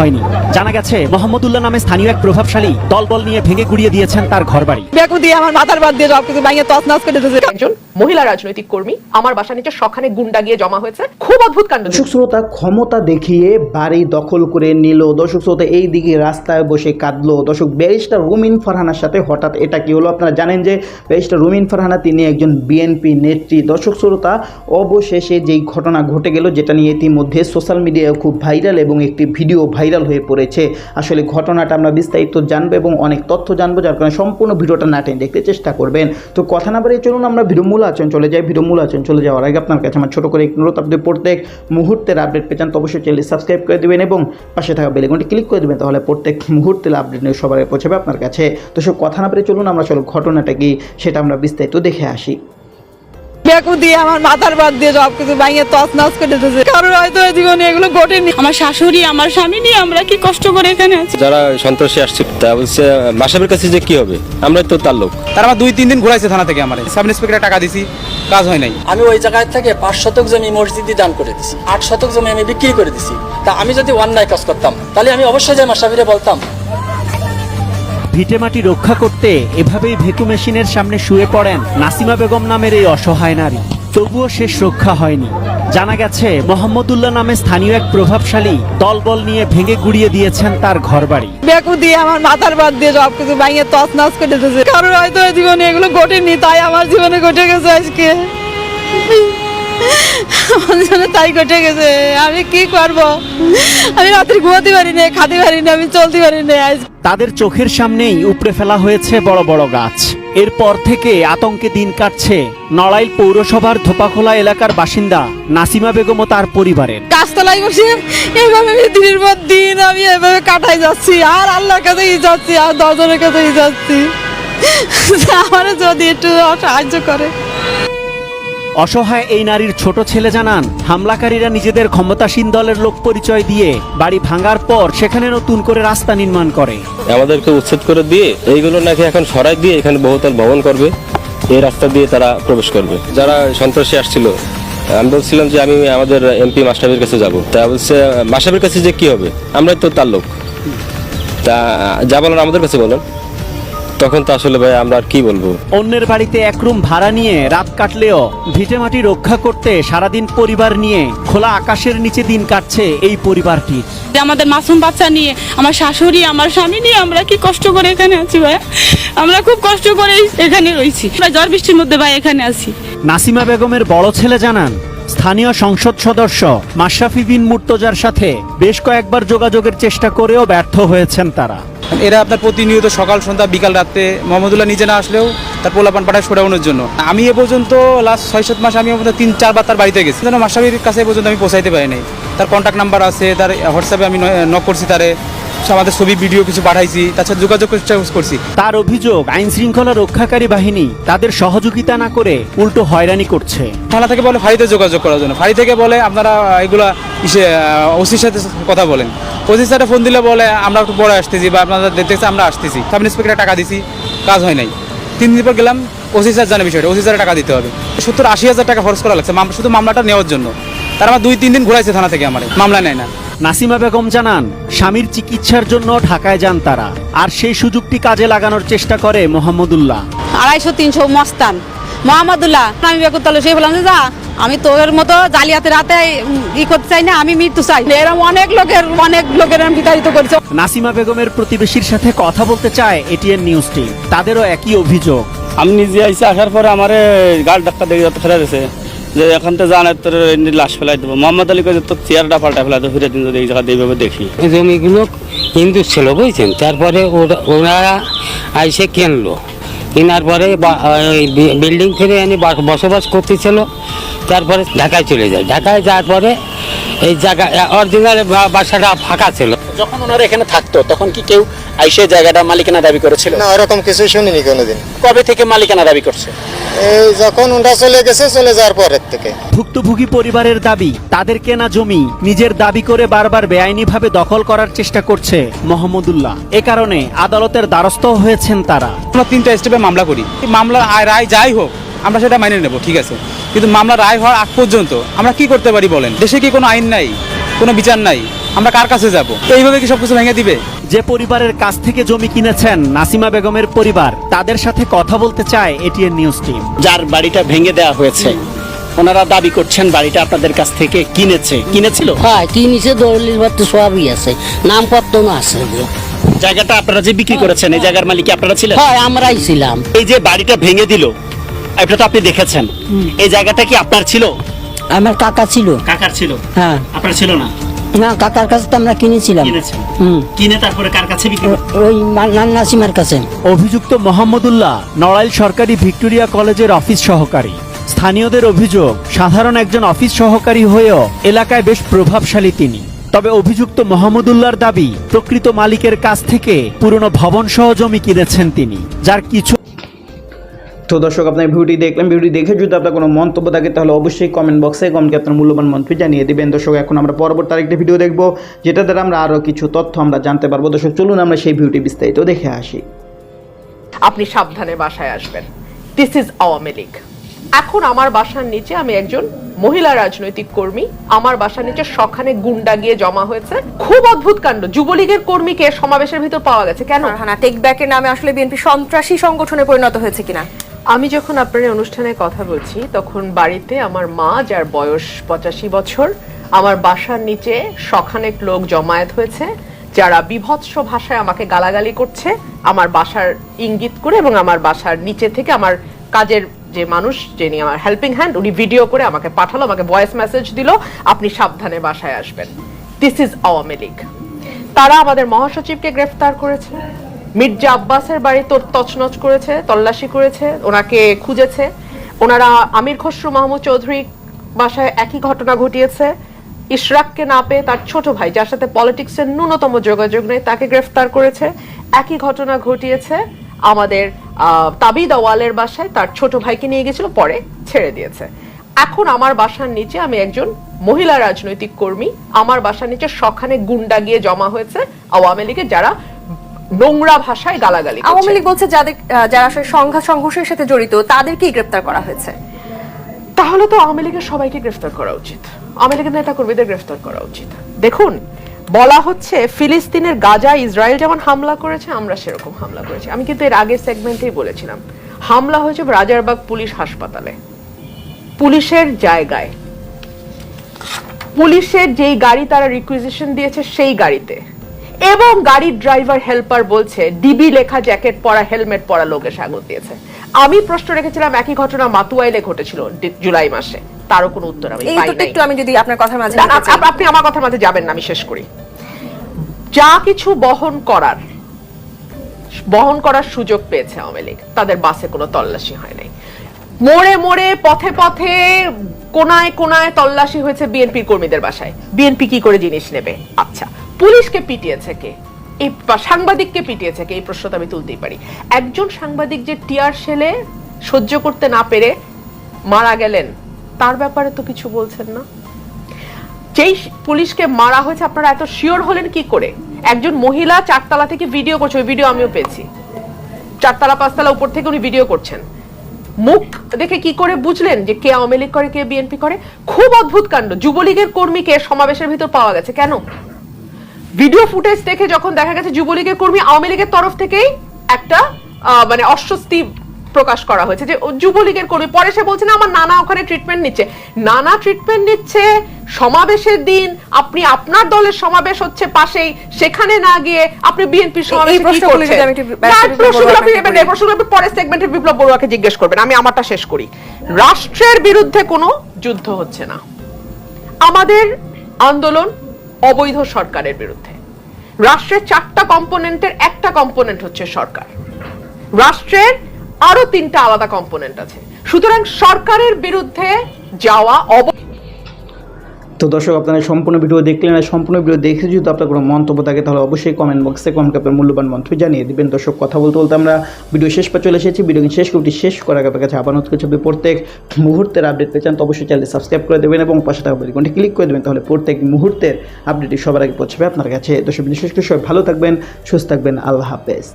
হয়নি। জানা গেছে মোহাম্মদুল্লাহ নামে স্থানীয় এক প্রভাবশালী দলবল নিয়ে ভেঙে গুড়িয়ে দিয়েছেন তার ঘরবাড়ি। বেকু দিয়ে আমার মাথার বাদ দিয়ে সবকিছু ভাঙিয়ে তছনছ করে দিয়েছে একজন মহিলা রাজনৈতিক কর্মী আমার বাসা নিচে সখানে গুন্ডা গিয়ে জমা হয়েছে। খুব অদ্ভুত কাণ্ড দর্শক শ্রোতা ক্ষমতা দেখিয়ে বাড়ি দখল করে নিল। দর্শক শ্রোতা এই দিকে রাস্তায় বসে কাঁদলো। দর্শক ব্যারিস্টার রুমিন ফারহানার সাথে হঠাৎ এটা কি হলো? আপনারা জানেন যে ব্যারিস্টার রুমিন ফারহানা তিনি একজন বিএনপি নেত্রী। দর্শক শ্রোতা অবশেষে যেই ঘটনা ঘটে গেল যেটা নিয়ে ইতিমধ্যে সোশ্যাল মিডিয়ায় খুব ভাইরাল এবং একটি ভিডিও ভাইরাল হয়ে পড়েছে। আসলে ঘটনাটা আমরা বিস্তারিত জানব এবং অনেক তথ্য জানব, যার কারণে সম্পূর্ণ ভিডিওটা না টেনে দেখতে চেষ্টা করবেন। তো কথা না বাড়িয়ে চলুন, আমরা ভিডিও মূল আচরণ চলে যাই। ভিডিও মূল আচরণ চলে যাওয়ার আগে আপনার কাছে আমার ছোটো করে অনুরোধ, আপনি প্রত্যেক মুহূর্তের আপডেট পেয়ে চান তো অবশ্যই চ্যানেল সাবস্ক্রাইব করে দেবেন এবং পাশে থাকা বেলেগনটি ক্লিক করে দেবেন, তাহলে প্রত্যেক মুহূর্তের আপডেট নিয়ে সবার পৌঁছাবে আপনার কাছে। তো সব কথা না বেরিয়ে চলুন, আমরা চলো ঘটনাটা কি সেটা আমরা বিস্তারিত দেখে আসি। বেকু দিয়ে আমার মাথার বাদ দিয়ে সবকিছু ভাঙিয়ে তছনছ করে দিয়েছে কারোর হয়তো এই জীবনে এগুলো ঘটেনি। আমার শাশুড়ি আমার স্বামী নিয়ে আমরা কি কষ্ট করে এখানে আছি? যারা সন্ত্রাসী আসছে তা বলছে মাসাবের কাছে যে কি হবে? আমরা তো তার লোক। তার আমার দুই তিন দিন ঘুরাইছে থানা থেকে আমার। সাব ইন্সপেক্টর টাকা দিছি কাজ হয় নাই। আমি ওই জায়গায় থেকে পাঁচ শতক জমি মসজিদে দান করে দিছি। আট শতক জমি আমি বিক্রি করে দিছি। তা আমি যদি অন্যায় কাজ করতাম তাহলে আমি অবশ্যই যে মাসাবিরে বলতাম ভিটেমাটি রক্ষা করতে এভাবেই ভেকু মেশিনের সামনে শুয়ে পড়েন নাসিমা বেগম নামের এই অসহায় নারী। তবুও শেষ রক্ষা হয়নি। জানা গেছে, মোহাম্মদুল্লাহ নামে স্থানীয় এক প্রভাবশালী দলবল নিয়ে ভেঙে গুড়িয়ে দিয়েছেন তার ঘরবাড়ি। বেকু দিয়ে আমার মাথার বাদ দিয়ে সব কিছু ভাঙিয়ে তছনছ করে দিয়েছে কারোর হয়তো জীবনে এগুলো ঘটেনি, তাই আমার জীবনে ঘটে গেছে আজকে। আমার জীবনে তাই ঘটে গেছে। আমি কি করব? আমি রাত্রি ঘুমাতে পারি না খাতে পারি না আমি চলতে পারি না আজ। তাদের চোখের সামনেই উপড়ে ফেলা হয়েছে বড় বড় গাছ। এরপর থেকে আতঙ্কে দিন কাটছে নড়াইল পৌরসভার ধোপাখোলা এলাকার বাসিন্দা নাসিমা বেগম ও তার পরিবারের। গাছতলায় বসে এইভাবে আমি দিনের পর দিন আমি এভাবে কাটাই যাচ্ছি আর আল্লাহর কাছেই যাচ্ছি আর দশজনের কাছেই যাচ্ছি। আমার যদি একটু সাহায্য করে। অসহায় এই নারীর ছোট ছেলে জানান, হামলাকারীরা নিজেদের ক্ষমতাসীন দলের লোক পরিচয় দিয়ে বাড়ি ভাঙার পর সেখানে নতুন করে রাস্তা নির্মাণ করে। আমাদেরকে উচ্ছেদ করে দিয়ে এইগুলো নাকি এখন সরাই দিয়ে এখানে বহুতল ভবন করবে, এই রাস্তা দিয়ে তারা প্রবেশ করবে। যারা সন্ত্রাসী আসছিল, আমি বলছিলাম যে আমি আমাদের এমপি মাস্টারের কাছে যাব। তা বলছে মাসাবের কাছে যে কি হবে? আমরাই তো তার লোক। তা, যা বলেন আমাদের কাছে বলেন। তখন তো আসলে ভাই আমরা আর কি বলব? অন্যের বাড়িতে এক রুম ভাড়া নিয়ে রাত কাটলেও ভিটেমাটি রক্ষা করতে সারাদিন পরিবার নিয়ে খোলা আকাশের নিচে দিন কাটছে এই পরিবারটি। যে আমাদের মাসুম বাচ্চা নিয়ে আমার শাশুড়ি আমার স্বামী নিয়ে আমরা কি কষ্ট করে এখানে আছি ভাই? আমরা খুব কষ্ট করে এখানে রয়েছি। আমরা ঝড় বৃষ্টির মধ্যে ভাই এখানে আছি। নাসিমা বেগমের বড় ছেলে জানান স্থানীয় সংসদ সদস্য মাশরাফি বিন মুর্তজার সাথে বেশ কয়েকবার যোগাযোগের চেষ্টা করেও ব্যর্থ হয়েছেন তারা। এরা আপনার প্রতিনিয়ত সকাল সন্ধ্যা বিকাল রাতে মোহাম্মদুল্লাহ নিজে না আসলেও তার পোলাপান পাঠায় সরানোর জন্য। আমি এ পর্যন্ত লাস্ট ছয় সাত মাস আমি তিন চারবার তার বাড়িতে গেছি। যেন মাসাবির কাছে এ পর্যন্ত আমি পৌঁছাইতে পারি নাই। তার কন্ট্যাক্ট নাম্বার আছে তার হোয়াটসঅ্যাপে আমি নক করছি তারে। আমাদের ছবি ভিডিও কিছু পাঠাইছি তাছাড়া যোগাযোগ করছি তার অভিযোগ আইন শৃঙ্খলা রক্ষাকারী বাহিনী তাদের সহযোগিতা না করে উল্টো হয়রানি করছে। থানা থেকে বলে ফাঁড়িতে যোগাযোগ করার জন্য। ফাঁড়ি থেকে বলে আপনারা এগুলা ইসে ওসির সাথে কথা বলেন। স্যারে ফোন দিলে বলে আমরা একটু পরে আসতেছি বা আপনাদের দেখতেছি আমরা আসতেছি। সাব ইন্সপেক্টর টাকা দিছি কাজ হয় নাই। তিন দিন পর গেলাম ওসি স্যার জানে বিষয়টা ওসি স্যারে টাকা দিতে হবে। সত্তর আশি হাজার টাকা খরচ করা লাগছে শুধু মামলাটা নেওয়ার জন্য। তার আমার দুই তিন দিন ঘুরাইছে থানা থেকে আমার মামলা নেয় না। নাসিমা বেগম জানান স্বামীর চিকিৎসার জন্য ঢাকায় যান তারা আর সেই সুযোগটি কাজে লাগানোর চেষ্টা করে মোহাম্মদুল্লাহ। আড়াইশো তিনশো মস্তান। মোহাম্মদুল্লাহ আমি বেকুর তালে সে বললাম যে যা আমি তোর মতো জালিয়াতে রাতে ই করতে চাই না আমি মৃত্যু চাই। এরকম অনেক লোকের অনেক লোকের বিতাড়িত করেছে। নাসিমা বেগমের প্রতিবেশীর সাথে কথা বলতে চায় এটিএন নিউজ টিম তাদেরও একই অভিযোগ। আমি নিজে আইসি আসার পরে আমার গার্ড ডাক্তার দেখে যত ফেরা দিয়েছে যে এখান থেকে জানে তোর লাশ ফেলাই দেবো। মোহাম্মদ আলী কাছে তোর চেয়ারটা পাল্টা ফেলাই দেবো ফিরে দিন যদি এই জায়গাতে এইভাবে দেখি। জমিগুলো হিন্দু ছিল বুঝছেন? তারপরে ওরা- ওনারা আইসে কিনলো। কেনার পরে বা- এই বি- বিল্ডিং ফিরে এনে বা- বসবাস করতেছিল তারপরে ঢাকায় চলে যায়। ঢাকায় যাওয়ার পরে এই জায়গা অরিজিনাল বাসাটা ফাঁকা ছিল। যখন ওনারা এখানে থাকতো তখন কি কেউ আইসে জায়গাটা মালিকানা দাবি করেছিল? না ওরকম কিছু শুনিনি কোনোদিন। কবে থেকে মালিকানা দাবি করছে? এই যখন ওটা চলে গেছে চলে যাওয়ার পরের থেকে। ভুক্তভোগী পরিবারের দাবি তাদের কেনা জমি নিজের দাবি করে বারবার বেআইনিভাবে দখল করার চেষ্টা করছে মোহাম্মদুল্লাহ। এ কারণে আদালতের দ্বারস্থ হয়েছেন তারা। আমরা তিনটা স্টেপে মামলা করি। মামলার আয়- রায় যাই হোক আমরা সেটা মাইনে নেব ঠিক আছে? কিন্তু মামলা রায় হওয়ার আগ পর্যন্ত আমরা কি করতে পারি বলেন? দেশে কি কোনো আইন নাই? কোনো বিচার নাই? আমরা কার কাছে যাব? এইভাবে কি সবকিছু ভেঙে দিবে? যে পরিবারের কাছ থেকে জমি কিনেছেন নাসিমা বেগমের পরিবার তাদের সাথে কথা বলতে চায় এটিএন নিউজ টিম। যার বাড়িটা ভেঙে দেওয়া হয়েছে। ওনারা দাবি করছেন বাড়িটা আপনাদের কাছ থেকে কিনেছে। কিনেছিল? হ্যাঁ কি নিচে দলিল পত্র সবই আছে। নামপত্র না আছে জায়গাটা আপনারা যে বিক্রি করেছেন এই জায়গার মালিক আপনারা ছিলেন? হ্যাঁ আমরাই ছিলাম। এই যে বাড়িটা ভেঙে দিল এটা তো আপনি দেখেছেন। এই জায়গাটা কি আপনার ছিল? আমার কাকা ছিল। কাকার ছিল? হ্যাঁ। আপনার ছিল না? না কাকার কাছে তো আমরা কিনেছিলাম। কিনেছেন। হুম। কিনে তারপরে কার কাছে বিক্রি ওই নাসিমার কাছে। অভিযুক্ত মোহাম্মদুল্লাহ নড়াইল সরকারি ভিক্টোরিয়া কলেজের অফিস সহকারী। স্থানীয়দের অভিযোগ সাধারণ একজন অফিস সহকারী হয়েও এলাকায় বেশ প্রভাবশালী তিনি। তবে অভিযুক্ত মোহাম্মদুল্লাহর দাবি প্রকৃত মালিকের কাছ থেকে পুরনো ভবন সহ জমি কিনেছেন তিনি যার কিছু তো দর্শক আপনার ভিডিওটি দেখলেন ভিডিওটি দেখে যদি আপনার কোনো মন্তব্য থাকে তাহলে অবশ্যই কমেন্ট বক্সে কমেন্টে আপনার মূল্যবান মন্তব্য জানিয়ে দিবেন। দর্শক এখন আমরা পরবর্তী আরেকটি ভিডিও দেখব যেটা দ্বারা আমরা আরও কিছু তথ্য আমরা জানতে পারব। দর্শক চলুন আমরা সেই ভিডিওটি বিস্তারিত দেখে আসি। আপনি সাবধানে বাসায় আসবেন। দিস ইজ আওয়ামী লীগ এখন আমার বাসার নিচে আমি একজন মহিলা রাজনৈতিক কর্মী। আমার বাসার নিচে সখানে গুন্ডা গিয়ে জমা হয়েছে। খুব অদ্ভুত কাণ্ড। যুবলীগের কর্মীকে সমাবেশের ভিতর পাওয়া গেছে। কেন? টেক ব্যাকের নামে আসলে বিএনপি সন্ত্রাসী সংগঠনে পরিণত হয়েছে কিনা? আমি যখন আপনার অনুষ্ঠানে কথা বলছি, তখন বাড়িতে আমার মা, যার বয়স পঁচাশি বছর, আমার বাসার নিচে শখানেক লোক জমায়েত হয়েছে, যারা বিভৎস ভাষায় আমাকে গালাগালি করছে, আমার বাসার ইঙ্গিত করে এবং আমার বাসার নিচে থেকে আমার কাজের যে মানুষ, যিনি আমার হেল্পিং হ্যান্ড উনি ভিডিও করে আমাকে পাঠালো, আমাকে ভয়েস মেসেজ দিল, আপনি সাবধানে বাসায় আসবেন। দিস ইজ আওয়ামী লীগ তারা আমাদের মহাসচিবকে গ্রেফতার করেছে। মির্জা আব্বাসের বাড়ি তোর তছনছ করেছে, তল্লাশি করেছে, ওনাকে খুঁজেছে। ওনারা আমির খসরু মাহমুদ চৌধুরী বাসায় একই ঘটনা ঘটিয়েছে। ইশরাককে না পেয়ে তার ছোট ভাই, যার সাথে পলিটিক্সের ন্যূনতম যোগাযোগ নেই, তাকে গ্রেফতার করেছে। একই ঘটনা ঘটিয়েছে আমাদের তাবিদ আওয়ালের বাসায়। তার ছোট ভাইকে নিয়ে গেছিল, পরে ছেড়ে দিয়েছে। এখন আমার বাসার নিচে আমি একজন মহিলা রাজনৈতিক কর্মী। আমার বাসার নিচে সখানে গুন্ডা গিয়ে জমা হয়েছে আওয়ামী লীগের যারা নোংরা ভাষায় গালাগালি আওয়ামী লীগ বলছে যাদের যারা আসলে সংঘাত সংঘর্ষের সাথে জড়িত তাদেরকেই গ্রেপ্তার করা হয়েছে। তাহলে তো আওয়ামী লীগের সবাইকে গ্রেফতার করা উচিত। আওয়ামী লীগের নেতা কর্মীদের গ্রেফতার করা উচিত। দেখুন বলা হচ্ছে ফিলিস্তিনের গাজা ইসরায়েল যেমন হামলা করেছে আমরা সেরকম হামলা করেছি। আমি কিন্তু এর আগের সেগমেন্টেই বলেছিলাম। হামলা হয়েছে রাজারবাগ পুলিশ হাসপাতালে। পুলিশের জায়গায়। পুলিশের যেই গাড়ি তারা রিকুইজিশন দিয়েছে সেই গাড়িতে। এবং গাড়ির ড্রাইভার হেল্পার বলছে ডিবি লেখা জ্যাকেট পরা হেলমেট পরা লোকে স্বাগত দিয়েছে। আমি প্রশ্ন রেখেছিলাম একই ঘটনা মাতুয়াইলে ঘটেছিল জুলাই মাসে। তারও কোনো উত্তর আমি পাই নাই একটু আমি যদি আপনার কথার মাঝে আপনি আমার কথার মাঝে যাবেন না আমি শেষ করি। যা কিছু বহন করার বহন করার সুযোগ পেয়েছে আওয়ামী লীগ। তাদের বাসে কোনো তল্লাশি হয় নাই। মোড়ে মোড়ে পথে পথে কোনায় কোনায় তল্লাশি হয়েছে বিএনপির কর্মীদের বাসায়। বিএনপি কি করে জিনিস নেবে? আচ্ছা পুলিশকে পিটিয়েছে কে? এই সাংবাদিককে পিটিয়েছে কে? এই প্রশ্নটা আমি তুলতেই পারি। একজন সাংবাদিক যে টিয়ার সেলে সহ্য করতে না পেরে মারা গেলেন, তার ব্যাপারে তো কিছু বলছেন না। যেই পুলিশকে মারা হয়েছে, আপনারা এত শিওর হলেন কি করে? একজন মহিলা চারতলা থেকে ভিডিও করছে, ওই ভিডিও আমিও পেয়েছি। চারতলা, পাঁচতলা উপর থেকে উনি ভিডিও করছেন। মুখ দেখে কি করে বুঝলেন যে কে আওয়ামী লীগ করে, কে বিএনপি করে? খুব অদ্ভুত কাণ্ড। যুবলীগের কর্মীকে সমাবেশের ভিতর পাওয়া গেছে। কেন? ভিডিও ফুটেজ দেখে যখন দেখা গেছে যুবলীগের কর্মী আওয়ামী লীগের তরফ থেকেই একটা মানে অস্বস্তি প্রকাশ করা হয়েছে যে যুবলীগের কর্মী। পরে সে বলছে না আমার নানা ওখানে ট্রিটমেন্ট নিচ্ছে। নানা ট্রিটমেন্ট নিচ্ছে সমাবেশের দিন আপনি আপনার দলের সমাবেশ হচ্ছে পাশেই সেখানে না গিয়ে আপনি বিএনপির সমাবেশে কি করছেন? প্রশ্নগুলো আপনি পরের বিপ্লব বড়ুয়াকে জিজ্ঞেস করবেন। আমি আমারটা শেষ করি। রাষ্ট্রের বিরুদ্ধে কোনো যুদ্ধ হচ্ছে না। আমাদের আন্দোলন অবৈধ সরকারের বিরুদ্ধে। রাষ্ট্রের চারটা কম্পোনেন্টের একটা কম্পোনেন্ট হচ্ছে সরকার। রাষ্ট্রের আরও তিনটা আলাদা কম্পোনেন্ট আছে। সুতরাং সরকারের বিরুদ্ধে যাওয়া অব তো দর্শক, আপনারা সম্পূর্ণ ভিডিও দেখলেন আর সম্পূর্ণ ভিডিও দেখে যদি আপনার কোনো মন্তব্য থাকে, তাহলে অবশ্যই কমেন্ট বক্সে কমেন্ট আপনার মূল্যবান মন্তব্য জানিয়ে দিবেন। দর্শক, কথা বলতে বলতে আমরা ভিডিও শেষ পর চলে এসেছি। ভিডিও শেষ করতে শেষ করার আপনার কাছে আবার নতুন আপনি প্রত্যেক মুহূর্তের আপডেট পেয়ে চান, তো অবশ্যই চ্যানেল সাবস্ক্রাইব করে দেবেন এবং পাশে থাকা বেলকনটি ক্লিক করে দেবেন, তাহলে প্রত্যেক মুহূর্তের আপডেটটি সবার আগে পৌঁছবে আপনার কাছে। দর্শক, বিশেষ করে সবাই ভালো থাকবেন, সুস্থ থাকবেন। আল্লাহ হাফেজ।